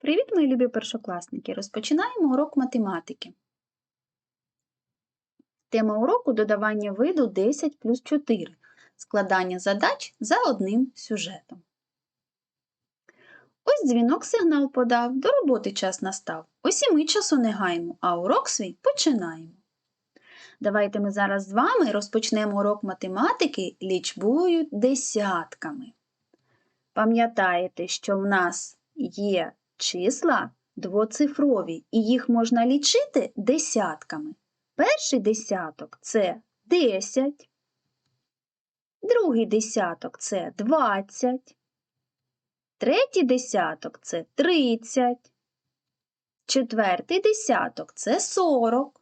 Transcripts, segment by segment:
Привіт, мої любі першокласники! Розпочинаємо урок математики. Тема уроку додавання виду 10 плюс 4. Складання задач за одним сюжетом. Ось дзвінок сигнал подав, до роботи час настав. Ось і ми часу не гаємо, а урок свій починаємо. Давайте ми зараз з вами розпочнемо урок математики лічбою десятками. Пам'ятаєте, що в нас є числа двоцифрові, і їх можна лічити десятками. Перший десяток це 10, другий десяток це 20, третій десяток це 30, четвертий десяток це 40,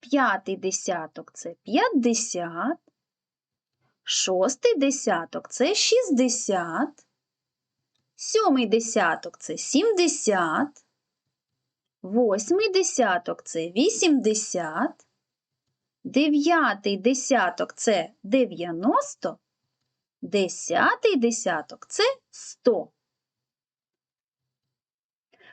п'ятий десяток це 50, шостий десяток це 60, Сьомий десяток це 70, восьмий десяток це 80, дев'ятий десяток це 90, десятий десяток це 100.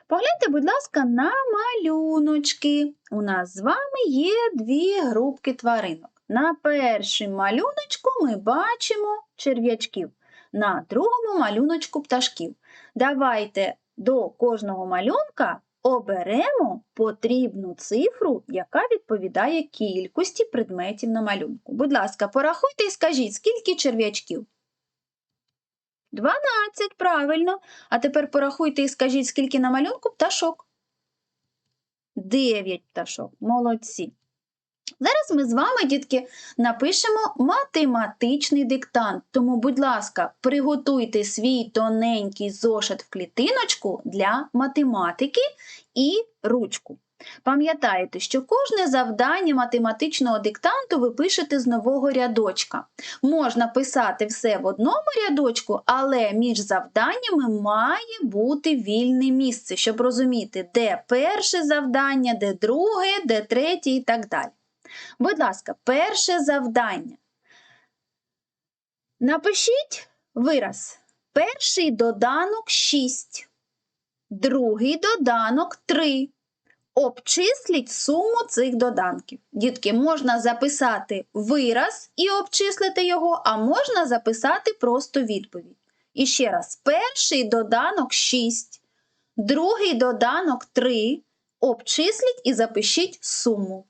Погляньте, будь ласка, на малюночки. У нас з вами є дві групки тваринок. На першому малюночку ми бачимо черв'ячків на другому малюночку пташків. Давайте до кожного малюнка оберемо потрібну цифру, яка відповідає кількості предметів на малюнку. Будь ласка, порахуйте і скажіть, скільки черв'ячків? 12, правильно. А тепер порахуйте і скажіть, скільки на малюнку пташок. 9 пташок. Молодці. Зараз ми з вами, дітки, напишемо математичний диктант. Тому, будь ласка, приготуйте свій тоненький зошит в клітиночку для математики і ручку. Пам'ятайте, що кожне завдання математичного диктанту ви пишете з нового рядочка. Можна писати все в одному рядочку, але між завданнями має бути вільне місце, щоб розуміти, де перше завдання, де друге, де третє і так далі. Будь ласка, перше завдання. Напишіть вираз. Перший доданок 6, другий доданок 3. Обчисліть суму цих доданків. Дітки, можна записати вираз і обчислити його, а можна записати просто відповідь. І ще раз, перший доданок 6, другий доданок 3. Обчисліть і запишіть суму.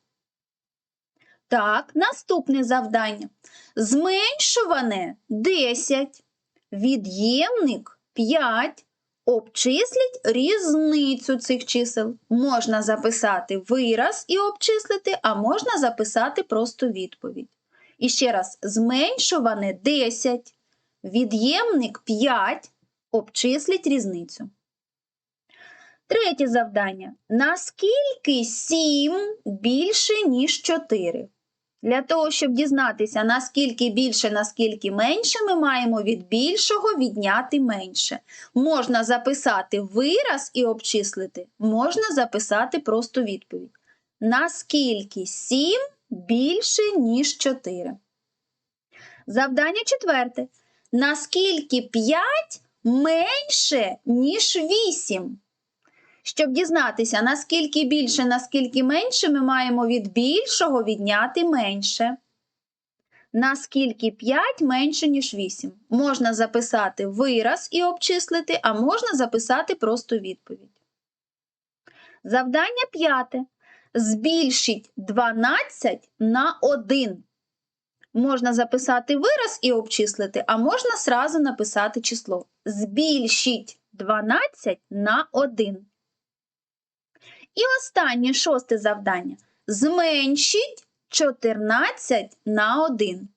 Так, наступне завдання. Зменшуване 10, від'ємник 5. Обчисліть різницю цих чисел. Можна записати вираз і обчислити, а можна записати просто відповідь. І ще раз, зменшуване 10, від'ємник 5. Обчисліть різницю. Третє завдання. Наскільки 7 більше, ніж 4? Для того, щоб дізнатися, наскільки більше, наскільки менше, ми маємо від більшого відняти менше. Можна записати вираз і обчислити, можна записати просто відповідь. Наскільки 7 більше, ніж 4. Завдання четверте. Наскільки 5 менше, ніж 8? Щоб дізнатися, наскільки більше, наскільки менше, ми маємо від більшого відняти менше. Наскільки 5 менше, ніж 8. Можна записати вираз і обчислити, а можна записати просто відповідь. Завдання п'яте. Збільшіть 12 на 1. Можна записати вираз і обчислити, а можна сразу написати число. Збільшіть 12 на 1. І останнє шосте завдання. Зменшіть 14 на 1.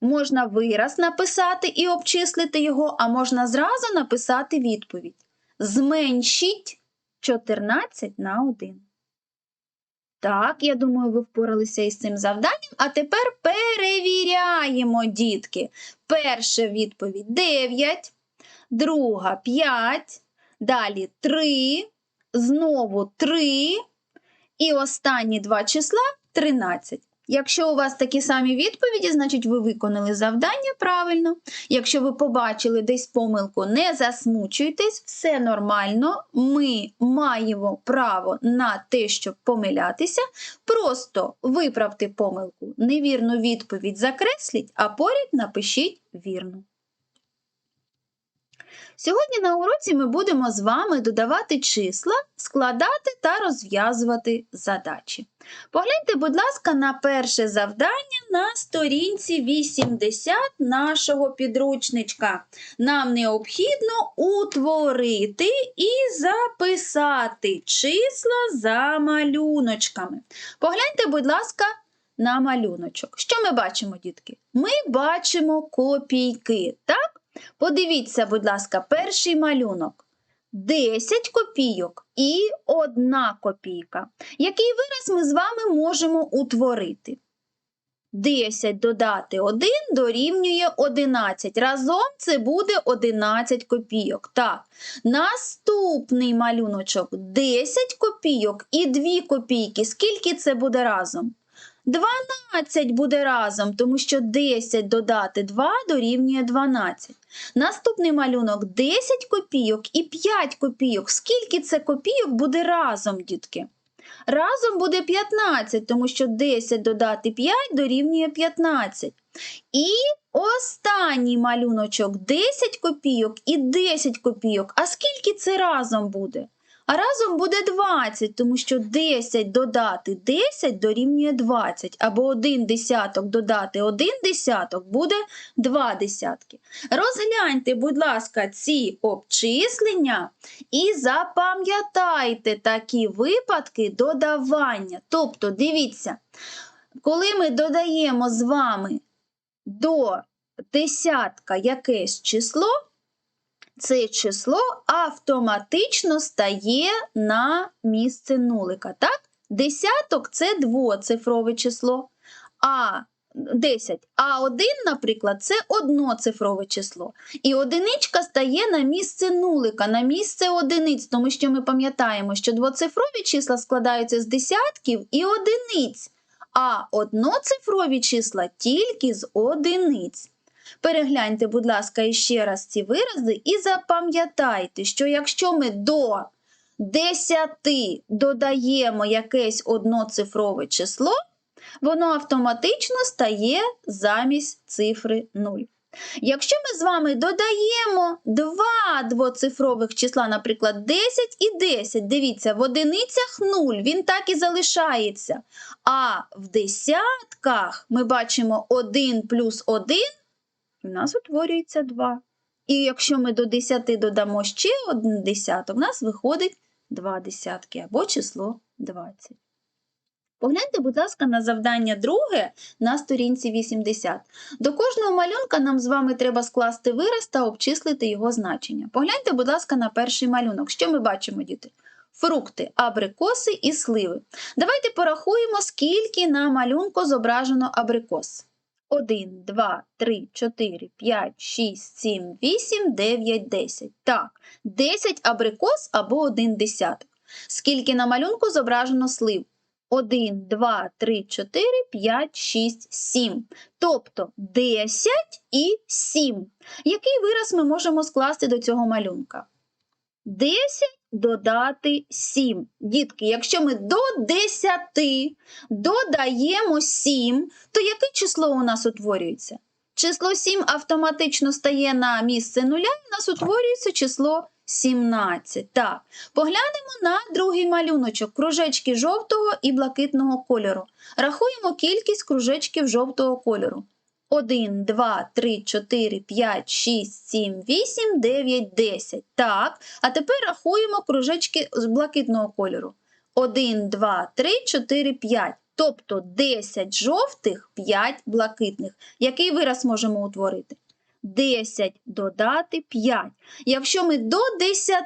Можна вираз написати і обчислити його, а можна зразу написати відповідь. Зменшіть 14 на 1. Так, я думаю, ви впоралися із цим завданням. А тепер перевіряємо, дітки. Перша відповідь 9, друга 5, далі 3 знову 3 і останні два числа 13. Якщо у вас такі самі відповіді, значить ви виконали завдання правильно. Якщо ви побачили десь помилку, не засмучуйтесь, все нормально. Ми маємо право на те, щоб помилятися. Просто виправте помилку. Невірну відповідь закресліть, а поряд напишіть вірну. Сьогодні на уроці ми будемо з вами додавати числа, складати та розв'язувати задачі. Погляньте, будь ласка, на перше завдання на сторінці 80 нашого підручничка. Нам необхідно утворити і записати числа за малюночками. Погляньте, будь ласка, на малюночок. Що ми бачимо, дітки? Ми бачимо копійки, так? Подивіться, будь ласка, перший малюнок. 10 копійок і 1 копійка. Який вираз ми з вами можемо утворити? 10 додати 1 дорівнює 11. Разом це буде 11 копійок. Так, наступний малюночок 10 копійок і 2 копійки. Скільки це буде разом? 12 буде разом, тому що 10 додати 2 дорівнює 12. Наступний малюнок 10 копійок і 5 копійок. Скільки це копійок буде разом, дітки? Разом буде 15, тому що 10 додати 5 дорівнює 15. І останній малюночок 10 копійок і 10 копійок. А скільки це разом буде? А разом буде 20, тому що 10 додати 10 дорівнює 20, або 1 десяток додати 1 десяток буде 2 десятки. Розгляньте, будь ласка, ці обчислення і запам'ятайте такі випадки додавання. Тобто, дивіться, коли ми додаємо з вами до десятка якесь число, це число автоматично стає на місце нулика. Так? Десяток це двоцифрове число, а 10. А 1, наприклад, це одноцифрове число. І одиничка стає на місце нулика, на місце одиниць, тому що ми пам'ятаємо, що двоцифрові числа складаються з десятків і одиниць, а одноцифрові числа тільки з одиниць. Перегляньте, будь ласка, іще раз ці вирази і запам'ятайте, що якщо ми до 10 додаємо якесь одноцифрове число, воно автоматично стає замість цифри 0. Якщо ми з вами додаємо два двоцифрових числа, наприклад, 10 і 10, дивіться, в одиницях 0, він так і залишається. А в десятках ми бачимо 1 плюс 1 у нас утворюється 2. І якщо ми до 10 додамо ще один десяток, у нас виходить 2 десятки або число 20. Погляньте, будь ласка, на завдання друге на сторінці 80. До кожного малюнка нам з вами треба скласти вираз та обчислити його значення. Погляньте, будь ласка, на перший малюнок. Що ми бачимо, діти? Фрукти, абрикоси і сливи. Давайте порахуємо, скільки на малюнку зображено абрикос. 1, 2, 3, 4, 5, 6, 7, 8, 9, 10. Так, 10 абрикос або 1 десяток. Скільки на малюнку зображено слив? 1, 2, 3, 4, 5, 6, 7. Тобто 10 і 7. Який вираз ми можемо скласти до цього малюнка? 10 додати 7. Дітки, якщо ми до 10 додаємо 7, то яке число у нас утворюється? Число 7 автоматично стає на місце нуля, і у нас утворюється число 17. Так, поглянемо на другий малюночок кружечки жовтого і блакитного кольору. Рахуємо кількість кружечків жовтого кольору. 1, 2, 3, 4, 5, 6, 7, 8, 9, 10. Так, а тепер рахуємо кружечки з блакитного кольору. 1, 2, 3, 4, 5. Тобто 10 жовтих, 5 блакитних. Який вираз можемо утворити? 10 додати 5. Якщо ми до 10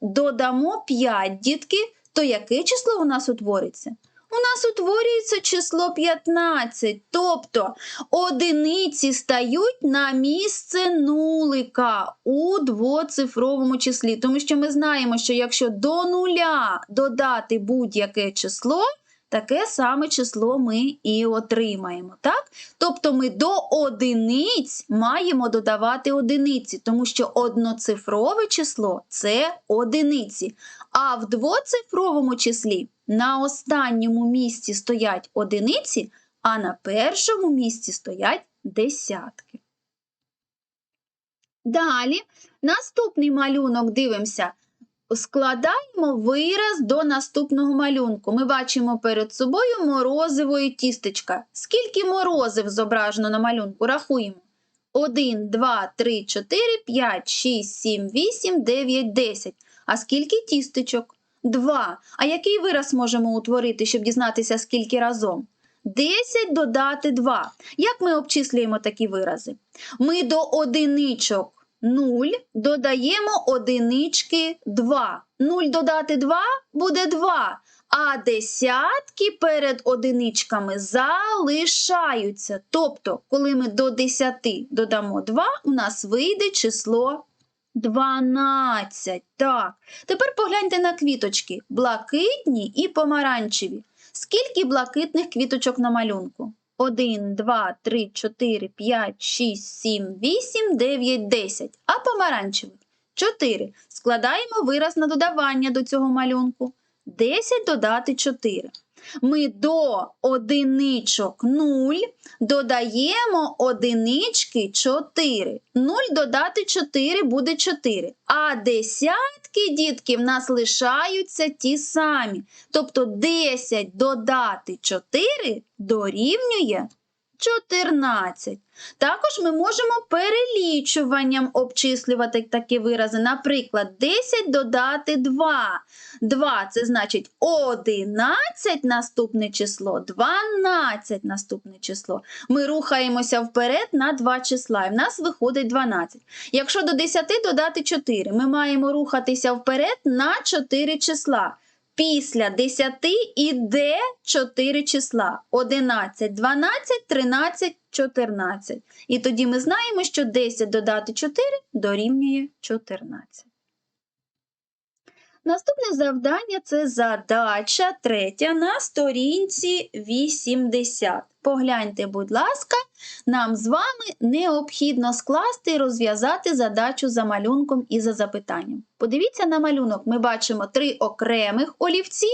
додамо 5 дітки, то яке число у нас утвориться? У нас утворюється число 15, тобто одиниці стають на місце нулика у двоцифровому числі, тому що ми знаємо, що якщо до нуля додати будь-яке число, таке саме число ми і отримаємо. Так? Тобто ми до одиниць маємо додавати одиниці, тому що одноцифрове число це одиниці. А в двоцифровому числі на останньому місці стоять одиниці, а на першому місці стоять десятки. Далі, наступний малюнок дивимося. Складаємо вираз до наступного малюнку. Ми бачимо перед собою морозивої тістечка. Скільки морозив зображено на малюнку? Рахуємо. 1, 2, 3, 4, 5, 6, 7, 8, 9, 10. А скільки тістечок? 2. А який вираз можемо утворити, щоб дізнатися, скільки разом? 10 додати 2. Як ми обчислюємо такі вирази? Ми до одиничок 0 додаємо одинички 2. 0 додати 2 буде 2. А десятки перед одиничками залишаються. Тобто, коли ми до 10 додамо 2, у нас вийде число 12. Так. Тепер погляньте на квіточки: блакитні і помаранчеві. Скільки блакитних квіточок на малюнку? 1, 2, 3, 4, 5, 6, 7, 8, 9, 10. А помаранчевих 4. Складаємо вираз на додавання до цього малюнку. 10 додати 4. Ми до одиничок 0 додаємо одинички 4. 0 додати 4 буде 4. А десятки, дітки, в нас лишаються ті самі. Тобто 10 додати 4 дорівнює 14. Також ми можемо перелічуванням обчислювати такі вирази. Наприклад, 10 додати 2. 2 це значить 11 наступне число, 12 наступне число. Ми рухаємося вперед на 2 числа, і в нас виходить 12. Якщо до 10 додати 4, ми маємо рухатися вперед на 4 числа. Після 10 іде 4 числа: 11, 12, 13, 14. І тоді ми знаємо, що 10 додати 4 дорівнює 14. Наступне завдання це задача третя на сторінці 80. Погляньте, будь ласка, нам з вами необхідно скласти і розв'язати задачу за малюнком і за запитанням. Подивіться на малюнок, ми бачимо три окремих олівці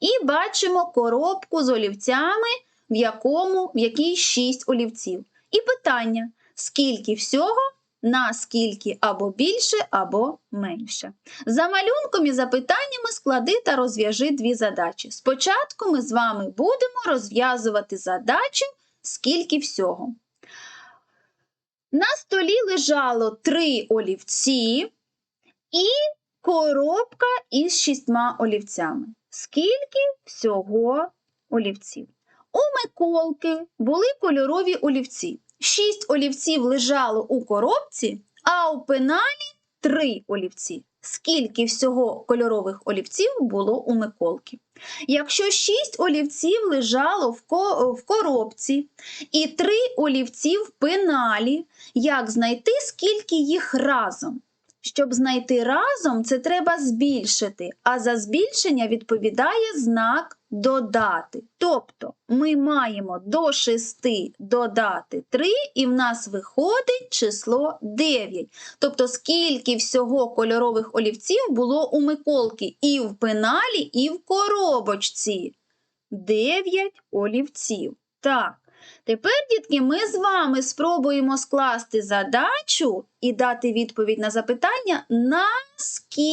і бачимо коробку з олівцями, в, якому, в якій 6 олівців. І питання: скільки всього наскільки або більше, або менше. За малюнком і запитаннями склади та розв'яжи дві задачі. Спочатку ми з вами будемо розв'язувати задачу скільки всього. На столі лежало три олівці і коробка із шістьма олівцями. Скільки всього олівців? У Миколки були кольорові олівці. Шість олівців лежало у коробці, а у пеналі три олівці. Скільки всього кольорових олівців було у Миколки? Якщо шість олівців лежало в, ко в коробці і три олівці в пеналі, як знайти, скільки їх разом? Щоб знайти разом, це треба збільшити, а за збільшення відповідає знак додати. Тобто ми маємо до 6 додати 3, і в нас виходить число 9. Тобто, скільки всього кольорових олівців було у Миколки і в пеналі, і в коробочці. 9 олівців. Так. Тепер, дітки, ми з вами спробуємо скласти задачу і дати відповідь на запитання, наскільки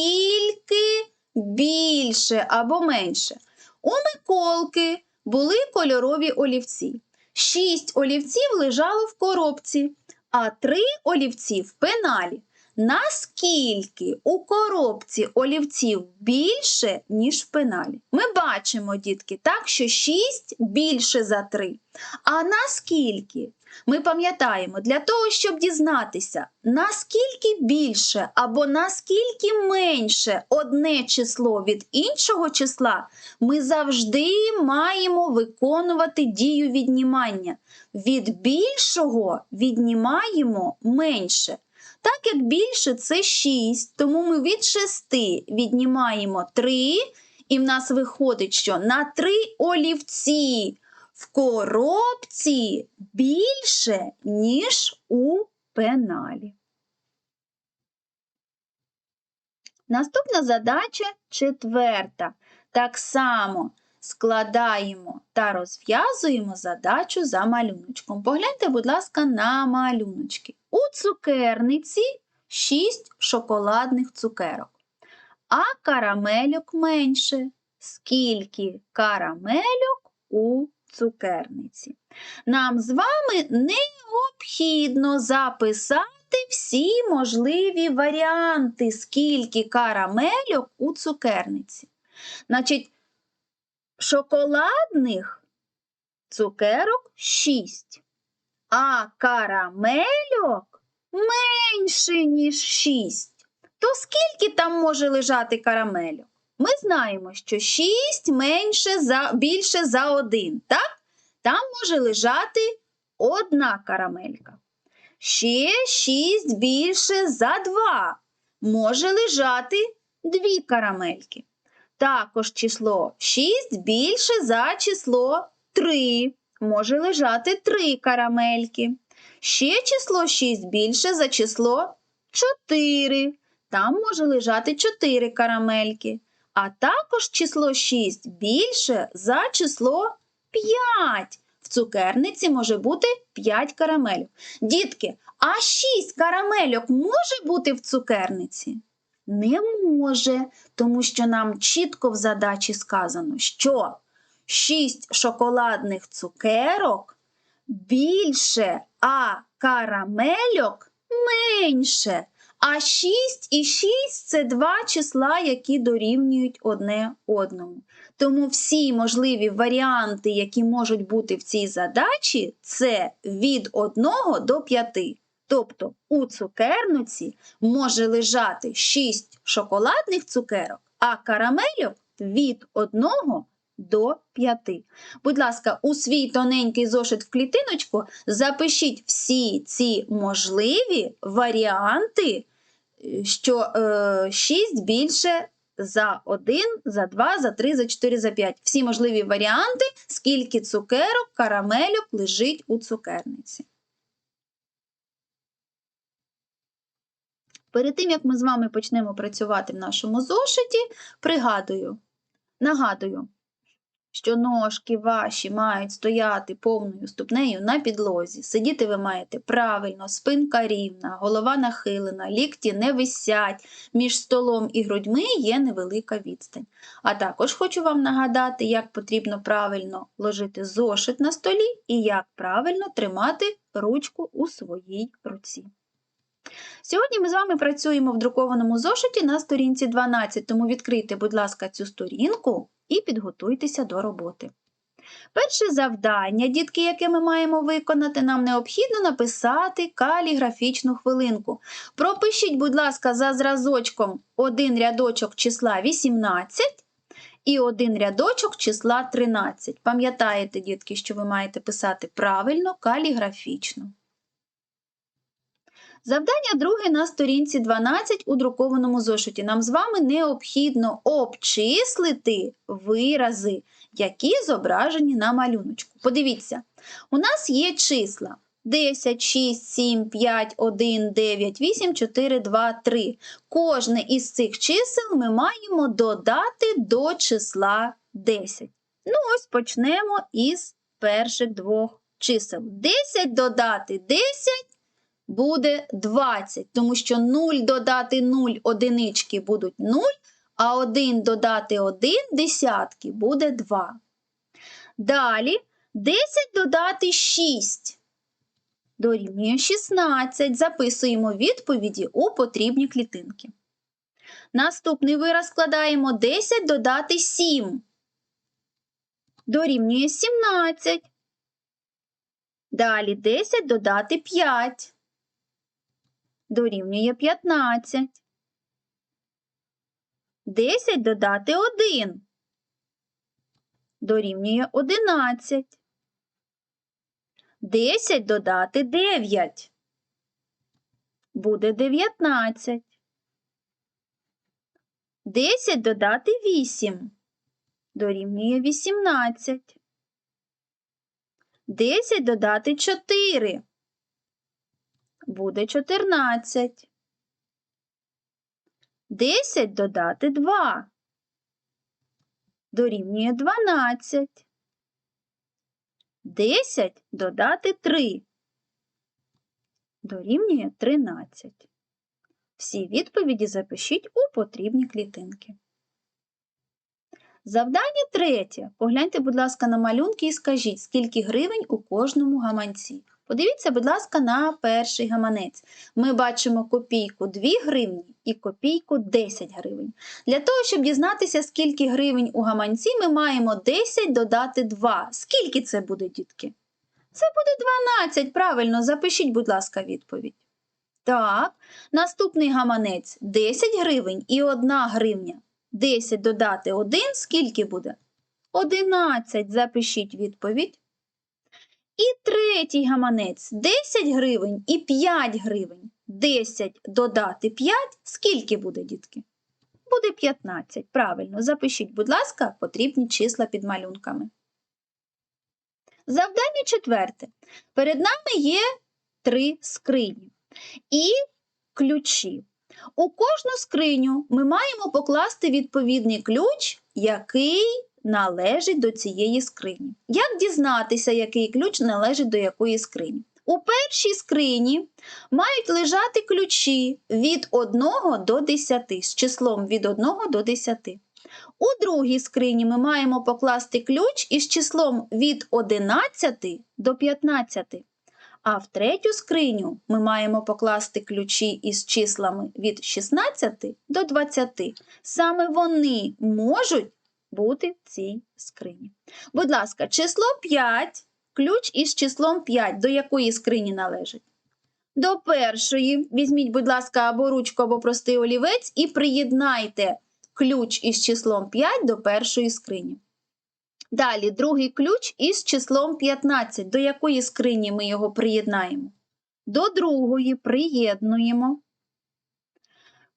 більше або менше. У Миколки були кольорові олівці. Шість олівців лежало в коробці, а три олівці в пеналі. Наскільки у коробці олівців більше, ніж в пеналі? Ми бачимо, дітки, так, що 6 більше за 3. А наскільки? Ми пам'ятаємо, для того, щоб дізнатися, наскільки більше або наскільки менше одне число від іншого числа, ми завжди маємо виконувати дію віднімання. Від більшого віднімаємо менше. Так як більше це 6, тому ми від 6 віднімаємо 3 І в нас виходить, що на три олівці в коробці більше, ніж у пеналі. Наступна задача четверта. Так само складаємо та розв'язуємо задачу за малюночком. Погляньте, будь ласка, на малюночки. У цукерниці 6 шоколадних цукерок, а карамельок менше. Скільки карамельок у цукерниці? Нам з вами необхідно записати всі можливі варіанти, скільки карамельок у цукерниці. Значить, шоколадних цукерок 6, а карамельок менше, ніж 6. То скільки там може лежати карамельок? Ми знаємо, що 6 менше за, більше за 1, так? Там може лежати одна карамелька. Ще 6 більше за 2. Може лежати дві карамельки. Також число 6 більше за число 3. Може лежати 3 карамельки. Ще число 6 більше за число 4. Там може лежати 4 карамельки. А також число 6 більше за число 5. В цукерниці може бути 5 карамелів. Дітки, а 6 карамельок може бути в цукерниці? Не може, тому що нам чітко в задачі сказано, що 6 шоколадних цукерок більше, а карамельок менше. А 6 і 6 це два числа, які дорівнюють одне одному. Тому всі можливі варіанти, які можуть бути в цій задачі, це від 1 до 5. Тобто у цукерниці може лежати 6 шоколадних цукерок, а карамельок від 1 до 5. Будь ласка, у свій тоненький зошит в клітиночку запишіть всі ці можливі варіанти, що е, 6 більше за 1, за 2, за 3, за 4, за 5. Всі можливі варіанти, скільки цукерок, карамельок лежить у цукерниці. Перед тим, як ми з вами почнемо працювати в нашому зошиті, пригадую, нагадую, що ножки ваші мають стояти повною ступнею на підлозі. Сидіти ви маєте правильно, спинка рівна, голова нахилена, лікті не висять, між столом і грудьми є невелика відстань. А також хочу вам нагадати, як потрібно правильно ложити зошит на столі і як правильно тримати ручку у своїй руці. Сьогодні ми з вами працюємо в друкованому зошиті на сторінці 12, тому відкрийте, будь ласка, цю сторінку і підготуйтеся до роботи. Перше завдання, дітки, яке ми маємо виконати, нам необхідно написати каліграфічну хвилинку. Пропишіть, будь ласка, за зразочком один рядочок числа 18 і один рядочок числа 13. Пам'ятаєте, дітки, що ви маєте писати правильно каліграфічно. Завдання друге на сторінці 12 у друкованому зошиті. Нам з вами необхідно обчислити вирази, які зображені на малюночку. Подивіться, у нас є числа 10, 6, 7, 5, 1, 9, 8, 4, 2, 3. Кожне із цих чисел ми маємо додати до числа 10. Ну, ось почнемо із перших двох чисел. 10 додати 10 буде 20, тому що 0 додати 0 одинички будуть 0, а 1 додати 1 десятки буде 2. Далі 10 додати 6. Дорівнює 16. Записуємо відповіді у потрібні клітинки. Наступний вираз складаємо 10 додати 7. Дорівнює 17. Далі 10 додати 5 дорівнює 15. 10 додати 1 дорівнює 11. 10 додати 9 буде 19. 10 додати 8 дорівнює 18. 10 додати 4 буде 14. 10 додати 2 дорівнює 12. 10 додати 3 дорівнює 13. Всі відповіді запишіть у потрібні клітинки. Завдання третє. Погляньте, будь ласка, на малюнки і скажіть, скільки гривень у кожному гаманці. Подивіться, будь ласка, на перший гаманець. Ми бачимо копійку 2 гривні і копійку 10 гривень. Для того, щоб дізнатися, скільки гривень у гаманці, ми маємо 10 додати 2. Скільки це буде, дітки? Це буде 12. Правильно, запишіть, будь ласка, відповідь. Так, наступний гаманець 10 гривень і 1 гривня. 10 додати 1, скільки буде? 11. Запишіть відповідь. І третій гаманець 10 гривень і 5 гривень. 10 додати 5, скільки буде, дітки? Буде 15. Правильно, запишіть, будь ласка, потрібні числа під малюнками. Завдання четверте. Перед нами є три скрині і ключі. У кожну скриню ми маємо покласти відповідний ключ, який належить до цієї скрині. Як дізнатися, який ключ належить до якої скрині? У першій скрині мають лежати ключі від 1 до 10, з числом від 1 до 10. У другій скрині ми маємо покласти ключ із числом від 11 до 15. А в третю скриню ми маємо покласти ключі із числами від 16 до 20. Саме вони можуть бути в цій скрині. Будь ласка, число 5, ключ із числом 5, до якої скрині належить? До першої. Візьміть, будь ласка, або ручку, або простий олівець і приєднайте ключ із числом 5 до першої скрині. Далі другий ключ із числом 15. До якої скрині ми його приєднаємо? До другої приєднуємо.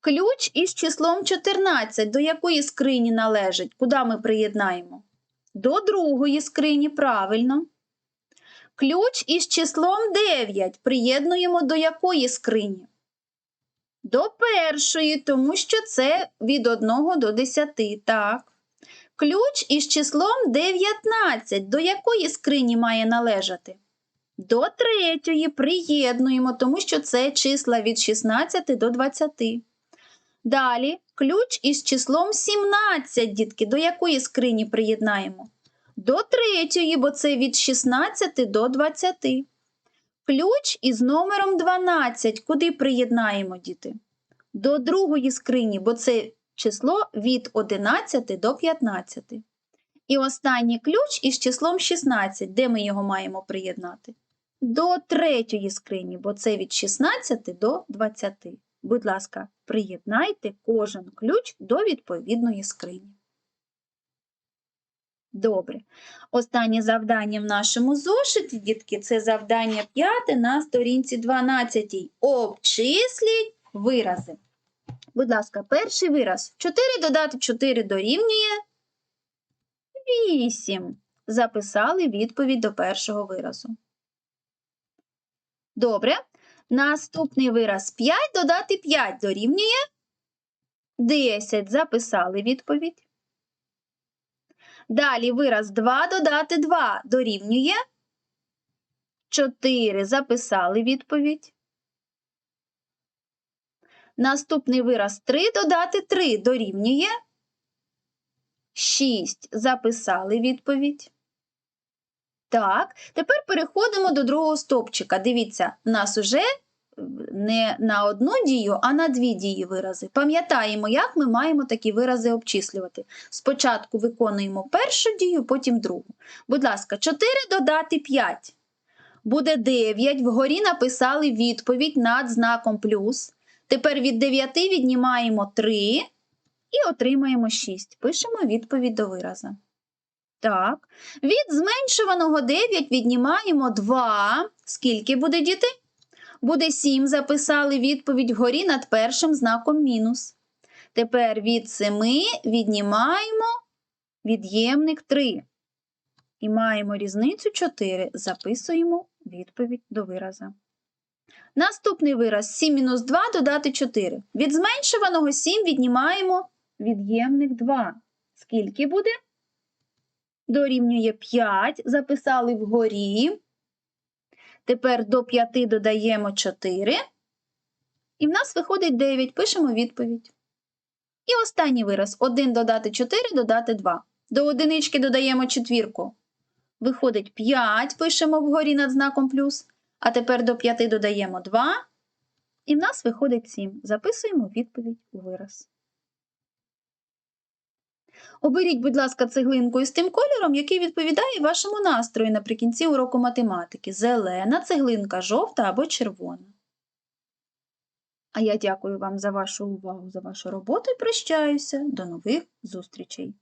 Ключ із числом 14. До якої скрині належить? Куди ми приєднаємо? До другої скрині, правильно. Ключ із числом 9. Приєднуємо до якої скрині? До першої, тому що це від 1 до 10. Так. Ключ із числом 19. До якої скрині має належати? До третьої приєднуємо, тому що це числа від 16 до 20. Далі ключ із числом 17, дітки, до якої скрині приєднаємо? До третьої, бо це від 16 до 20. Ключ із номером 12. Куди приєднаємо, діти? До другої скрині, бо це число від 11 до 15. І останній ключ із числом 16. Де ми його маємо приєднати? До третьої скрині, бо це від 16 до 20. Будь ласка, приєднайте кожен ключ до відповідної скрині. Добре. Останнє завдання в нашому зошиті, дітки, це завдання 5 на сторінці 12. Обчисліть вирази. Будь ласка, перший вираз. 4 додати 4 дорівнює 8. Записали відповідь до першого виразу. Добре. Наступний вираз 5 додати 5 дорівнює 10. Записали відповідь. Далі вираз 2 додати 2 дорівнює 4. Записали відповідь. Наступний вираз 3 додати 3 дорівнює 6. Записали відповідь. Так, тепер переходимо до другого стовпчика. Дивіться, в нас уже не на одну дію, а на дві дії вирази. Пам'ятаємо, як ми маємо такі вирази обчислювати. Спочатку виконуємо першу дію, потім другу. Будь ласка, 4 додати 5. Буде 9. Вгорі написали відповідь над знаком плюс. Тепер від 9 віднімаємо 3 і отримаємо 6. Пишемо відповідь до вираза. Так. Від зменшуваного 9 віднімаємо 2. Скільки буде діти? Буде 7. Записали відповідь вгорі над першим знаком мінус. Тепер від 7 віднімаємо від'ємник 3. І маємо різницю 4. Записуємо відповідь до вираза. Наступний вираз 7 мінус 2 додати 4. Від зменшуваного 7 віднімаємо від'ємник 2. Скільки буде? Дорівнює 5. Записали вгорі. Тепер до 5 додаємо 4. І в нас виходить 9. Пишемо відповідь. І останній вираз 1 додати 4 додати 2. До одинички додаємо четвірку. Виходить 5, пишемо вгорі над знаком плюс. А тепер до 5 додаємо 2. І в нас виходить 7. Записуємо відповідь у вираз. Оберіть, будь ласка, цеглинку із тим кольором, який відповідає вашому настрою наприкінці уроку математики. Зелена цеглинка, жовта або червона. А я дякую вам за вашу увагу, за вашу роботу і прощаюся. До нових зустрічей!